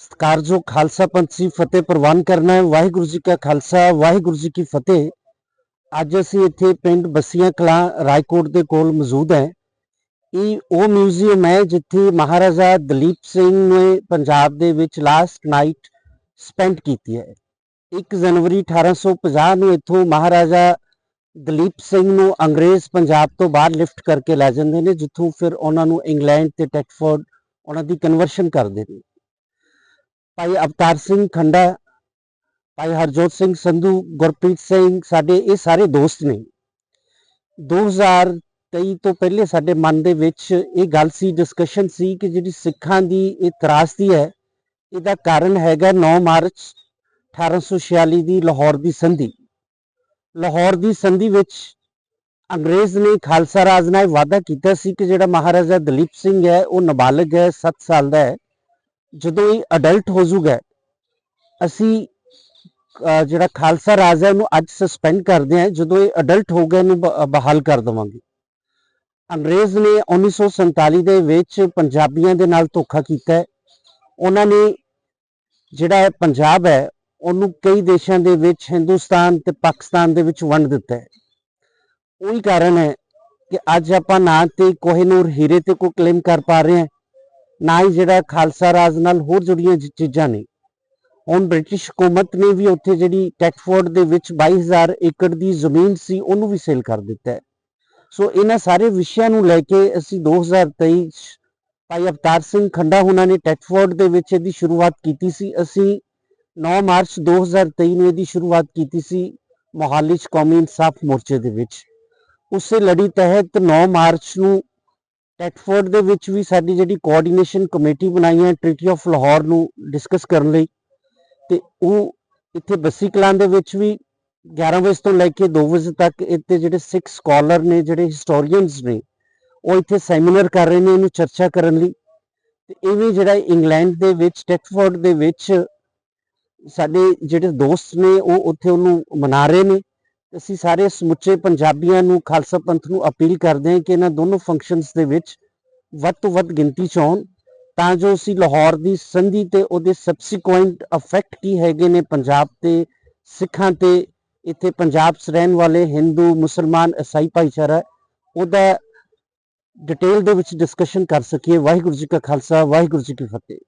ਸਤਿਕਾਰਯੋਗ ਖਾਲਸਾ ਪੰਥ ਸੀ ਫਤਿਹ ਪ੍ਰਵਾਨ ਕਰਨਾ ਹੈ। ਵਾਹਿਗੁਰੂ ਜੀ ਕਾ ਖਾਲਸਾ, ਵਾਹਿਗੁਰੂ ਜੀ ਕੀ ਫਤਿਹ। ਅੱਜ ਅਸੀਂ ਇੱਥੇ ਪਿੰਡ ਬਸੀਆਂ ਕਲਾਂ ਰਾਏਕੋਟ ਦੇ ਕੋਲ ਮੌਜੂਦ ਹੈ। ਇਹ ਉਹ ਮਿਊਜ਼ੀਅਮ ਹੈ ਜਿੱਥੇ ਮਹਾਰਾਜਾ ਦਲੀਪ ਸਿੰਘ ਨੇ ਪੰਜਾਬ ਦੇ ਵਿੱਚ ਲਾਸਟ ਨਾਈਟ ਸਪੈਂਡ ਕੀਤੀ ਹੈ। 1 ਜਨਵਰੀ 1850 ਨੂੰ ਇੱਥੋਂ ਮਹਾਰਾਜਾ ਦਲੀਪ ਸਿੰਘ ਨੂੰ ਅੰਗਰੇਜ਼ ਪੰਜਾਬ ਤੋਂ ਬਾਹਰ ਲਿਫਟ ਕਰਕੇ ਲੈ ਜਾਂਦੇ ਨੇ, ਜਿੱਥੋਂ ਫਿਰ ਉਹਨਾਂ ਨੂੰ ਇੰਗਲੈਂਡ ਤੇ ਟੈਕਫੋਰਡ ਉਹਨਾਂ ਦੀ ਕਨਵਰਸ਼ਨ ਕਰਦੇ ਨੇ। ਭਾਈ ਅਵਤਾਰ ਸਿੰਘ ਖੰਡਾ, ਭਾਈ ਹਰਜੋਤ ਸਿੰਘ ਸੰਧੂ, ਗੁਰਪ੍ਰੀਤ ਸਿੰਘ, ਸਾਡੇ ਇਹ ਸਾਰੇ ਦੋਸਤ ਨੇ। 2023 ਤੋਂ ਪਹਿਲੇ ਸਾਡੇ ਮਨ ਦੇ ਵਿੱਚ ਇਹ ਗੱਲ ਸੀ ਡਿਸਕਸ਼ਨ ਸੀ ਕਿ ਜਿਹੜੀ ਸਿੱਖਾਂ ਦੀ ਇਹ ਤਰਾਸਦੀ ਹੈ, ਇਹਦਾ ਕਾਰਨ ਹੈਗਾ 9 ਮਾਰਚ 1846 ਦੀ ਲਾਹੌਰ ਦੀ ਸੰਧੀ। ਲਾਹੌਰ ਦੀ ਸੰਧੀ ਵਿੱਚ ਅੰਗਰੇਜ਼ ਨੇ ਖਾਲਸਾ ਰਾਜ ਨਾਲ ਵਾਅਦਾ ਕੀਤਾ ਸੀ ਕਿ ਜਿਹੜਾ ਮਹਾਰਾਜਾ ਦਲੀਪ ਸਿੰਘ ਹੈ, ਉਹ ਨਾਬਾਲਗ ਹੈ 7 ਸਾਲ ਦਾ ਹੈ। ਜਦੋਂ ਇਹ ਅਡਲਟ ਹੋ ਜਾਊਗਾ, ਅਸੀਂ ਜਿਹੜਾ ਖਾਲਸਾ ਰਾਜ ਹੈ ਉਹਨੂੰ ਅੱਜ ਸਸਪੈਂਡ ਕਰਦੇ ਹਾਂ, ਜਦੋਂ ਇਹ ਅਡਲਟ ਹੋ ਗਿਆ ਇਹਨੂੰ ਬ- ਬਹਾਲ ਕਰ ਦੇਵਾਂਗੇ। ਅੰਗਰੇਜ਼ ਨੇ 1947 ਦੇ ਵਿੱਚ ਪੰਜਾਬੀਆਂ ਦੇ ਨਾਲ ਧੋਖਾ ਕੀਤਾ ਹੈ। ਉਹਨਾਂ ਨੇ ਜਿਹੜਾ ਪੰਜਾਬ ਹੈ, ਉਹਨੂੰ ਕਈ ਦੇਸ਼ਾਂ ਦੇ ਵਿੱਚ, ਹਿੰਦੁਸਤਾਨ ਤੇ ਪਾਕਿਸਤਾਨ ਦੇ ਵਿੱਚ ਵੰਡ ਦਿੱਤਾ ਹੈ। ਉਹੀ ਕਾਰਨ ਹੈ ਕਿ ਅੱਜ ਆਪਾਂ ਨਾ ਤੇ ਕੋਹਿਨੂਰ ਹੀਰੇ ਤੇ ਕੋਈ ਕਲੇਮ ਕਰ ਪਾ ਰਹੇ ਹਾਂ ਨਾ ਹੀ ਜਿਹੜਾ ਖਾਲਸਾ ਰਾਜ ਨਾਲ ਹੋਰ ਜੁੜੀਆਂ ਚੀਜ਼ਾਂ ਨੇ। ਹੁਣ ਬ੍ਰਿਟਿਸ਼ ਹਕੂਮਤ ਨੇ ਵੀ ਉੱਥੇ ਜਿਹੜੀ ਟੈਕਫੋਰਡ ਦੇ ਵਿੱਚ 22000 ਏਕੜ ਦੀ ਜ਼ਮੀਨ ਸੀ, ਉਹਨੂੰ ਵੀ ਸੇਲ ਕਰ ਦਿੱਤਾ ਹੈ। ਸੋ ਇਹਨਾਂ ਸਾਰੇ ਵਿਸ਼ਿਆਂ ਨੂੰ ਲੈ ਕੇ ਅਸੀਂ 2023 ਚ ਭਾਈ ਅਵਤਾਰ ਸਿੰਘ ਖੰਡਾ ਹੁਣਾਂ ਨੇ ਟੈਕਫੋਰਡ ਦੇ ਵਿੱਚ ਇਹਦੀ ਸ਼ੁਰੂਆਤ ਕੀਤੀ ਸੀ। ਅਸੀਂ 9 ਮਾਰਚ 2023 ਨੂੰ ਇਹਦੀ ਸ਼ੁਰੂਆਤ ਕੀਤੀ ਸੀ ਮੋਹਾਲੀ ਚ ਕੌਮੀ ਇਨਸਾਫ ਮੋਰਚੇ ਦੇ ਵਿੱਚ। ਉਸੇ ਲੜੀ ਤਹਿਤ 9 ਮਾਰਚ ਨੂੰ ਟੈਕਫੋਰਡ ਦੇ ਵਿੱਚ ਵੀ ਸਾਡੀ ਜਿਹੜੀ ਕੋਆਰਡੀਨੇਸ਼ਨ ਕਮੇਟੀ ਬਣਾਈ ਹੈ ਟ੍ਰੀਟੀ ਆਫ ਲਾਹੌਰ ਨੂੰ ਡਿਸਕਸ ਕਰਨ ਲਈ ਤੇ ਉਹ ਇੱਥੇ ਬੱਸੀ ਕਲਾਂ ਦੇ ਵਿੱਚ ਵੀ 11 ਵਜੇ ਤੋਂ ਲੈ ਕੇ 2 ਵਜੇ ਤੱਕ ਇੱਥੇ ਜਿਹੜੇ ਸਿੱਖ ਸਕਾਲਰ ਨੇ, ਜਿਹੜੇ ਹਿਸਟੋਰੀਅਨਸ ਨੇ, ਉਹ ਇੱਥੇ ਸੈਮੀਨਾਰ ਕਰ ਰਹੇ ਨੇ ਇਹਨੂੰ ਚਰਚਾ ਕਰਨ ਲਈ ਤੇ ਵੀ ਜਿਹੜਾ ਇੰਗਲੈਂਡ ਦੇ ਵਿੱਚ ਟੈਕਫੋਰਡ ਦੇ ਵਿੱਚ ਸਾਡੇ ਜਿਹੜੇ ਦੋਸਤ ਨੇ, ਉਹ ਉੱਥੇ ਉਹਨੂੰ ਮਨਾ ਰਹੇ ਨੇ ਅਸੀਂ ਸਾਰੇ ਸਮੁੱਚੇ ਪੰਜਾਬੀਆਂ ਨੂੰ, ਖਾਲਸਾ ਪੰਥ ਨੂੰ ਅਪੀਲ ਕਰਦੇ ਹਾਂ ਕਿ ਇਹਨਾਂ ਦੋਨੋਂ ਫੰਕਸ਼ਨਸ ਦੇ ਵਿੱਚ ਵੱਧ ਤੋਂ ਵੱਧ ਗਿਣਤੀ ਚ ਆਉਣ, ਤਾਂ ਜੋ ਅਸੀਂ ਲਾਹੌਰ ਦੀ ਸੰਧੀ ਤੇ ਉਹਦੇ ਸਬਸੀਕੁਐਂਟ ਇਫੈਕਟ ਕੀ ਹੈਗੇ ਨੇ ਪੰਜਾਬ ਤੇ, ਸਿੱਖਾਂ ਤੇ, ਇੱਥੇ ਪੰਜਾਬ 'ਚ ਰਹਿਣ ਵਾਲੇ ਹਿੰਦੂ, ਮੁਸਲਮਾਨ ਈਸਾਈ ਭਾਈਚਾਰਾ, ਉਹਦਾ ਡਿਟੇਲ ਦੇ ਵਿੱਚ ਡਿਸਕਸ਼ਨ ਕਰ ਸਕੀਏ। ਵਾਹਿਗੁਰੂ ਜੀ ਕਾ ਖਾਲਸਾ, ਵਾਹਿਗੁਰੂ ਜੀ ਕੀ ਫਤਿਹ।